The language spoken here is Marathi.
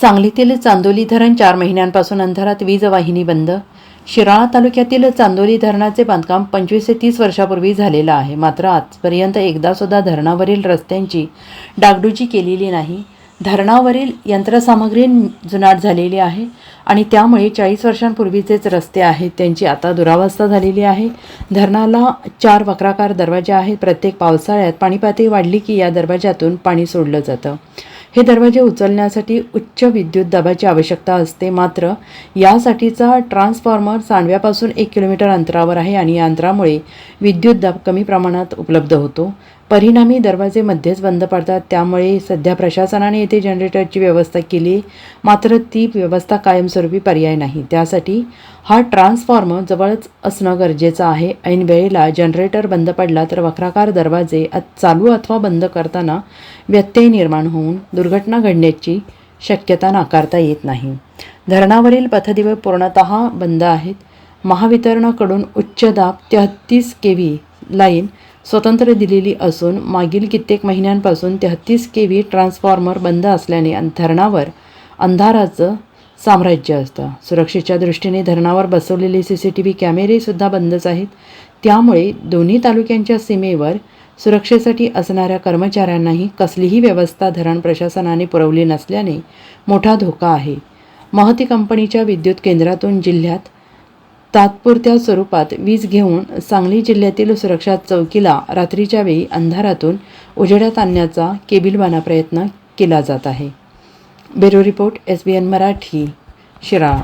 सांगलीतील चांदोली धरण चार महिन्यांपासून अंधारात वीज वाहिनी बंद. शिराळा तालुक्यातील चांदोली धरणाचे बांधकाम पंचवीस ते तीस वर्षापूर्वी झालेलं आहे. मात्र आजपर्यंत एकदासुद्धा धरणावरील रस्त्यांची डागडुजी केलेली नाही. धरणावरील यंत्रसामग्री जुनाट झालेली आहे आणि त्यामुळे चाळीस वर्षांपूर्वीचेच रस्ते आहेत. त्यांची आता दुरावस्था झालेली आहे. धरणाला चार वक्राकार दरवाजे आहेत. प्रत्येक पावसाळ्यात पाणीपातळी वाढली की या दरवाजातून पाणी सोडलं जातं. हे दरवाजे उचलण्यासाठी उच्च विद्युत दाबाची आवश्यकता असते. मात्र यासाठीचा ट्रान्सफॉर्मर सांडव्यापासून एक किलोमीटर अंतरावर आहे आणि या अंतरामुळे विद्युत दाब कमी प्रमाणात उपलब्ध होतो. परिणामी दरवाजे मध्येच बंद पडतात. त्यामुळे सध्या प्रशासनाने येथे जनरेटरची व्यवस्था केली. मात्र ती व्यवस्था कायमस्वरूपी पर्याय नाही. त्यासाठी हा ट्रान्सफॉर्मर जवळच असणं गरजेचं आहे. ऐन वेळेला जनरेटर बंद पडला तर वक्राकार दरवाजे चालू अथवा बंद करताना व्यत्यय निर्माण होऊन दुर्घटना घडण्याची शक्यता नाकारता येत नाही. धरणावरील पथदिवे पूर्णतः बंद आहेत. महावितरणाकडून उच्च दाब तेहत्तीस के व्ही लाईन स्वतंत्र दिलेली असून मागील कित्येक महिन्यांपासून तेहत्तीस के व्ही ट्रान्सफॉर्मर बंद असल्याने धरणावर अंधाराचं साम्राज्य असतं. सुरक्षेच्या दृष्टीने धरणावर बसवलेले सी सी टी व्ही कॅमेरेसुद्धा बंदच आहेत. त्यामुळे दोन्ही तालुक्यांच्या सीमेवर सुरक्षेसाठी असणाऱ्या कर्मचाऱ्यांनाही कसलीही व्यवस्था धरण प्रशासनाने पुरवली नसल्याने मोठा धोका आहे. महती कंपनीच्या विद्युत केंद्रातून जिल्ह्यात तात्पुरत्या स्वरूपात वीज घेऊन सांगली जिल्ह्यातील सुरक्षा चौकीला रात्रीच्या वेळी अंधारातून उजेडात आणण्याचा केबिलवाना प्रयत्न केला जात आहे. Bureau report S B N Marathi Shirala.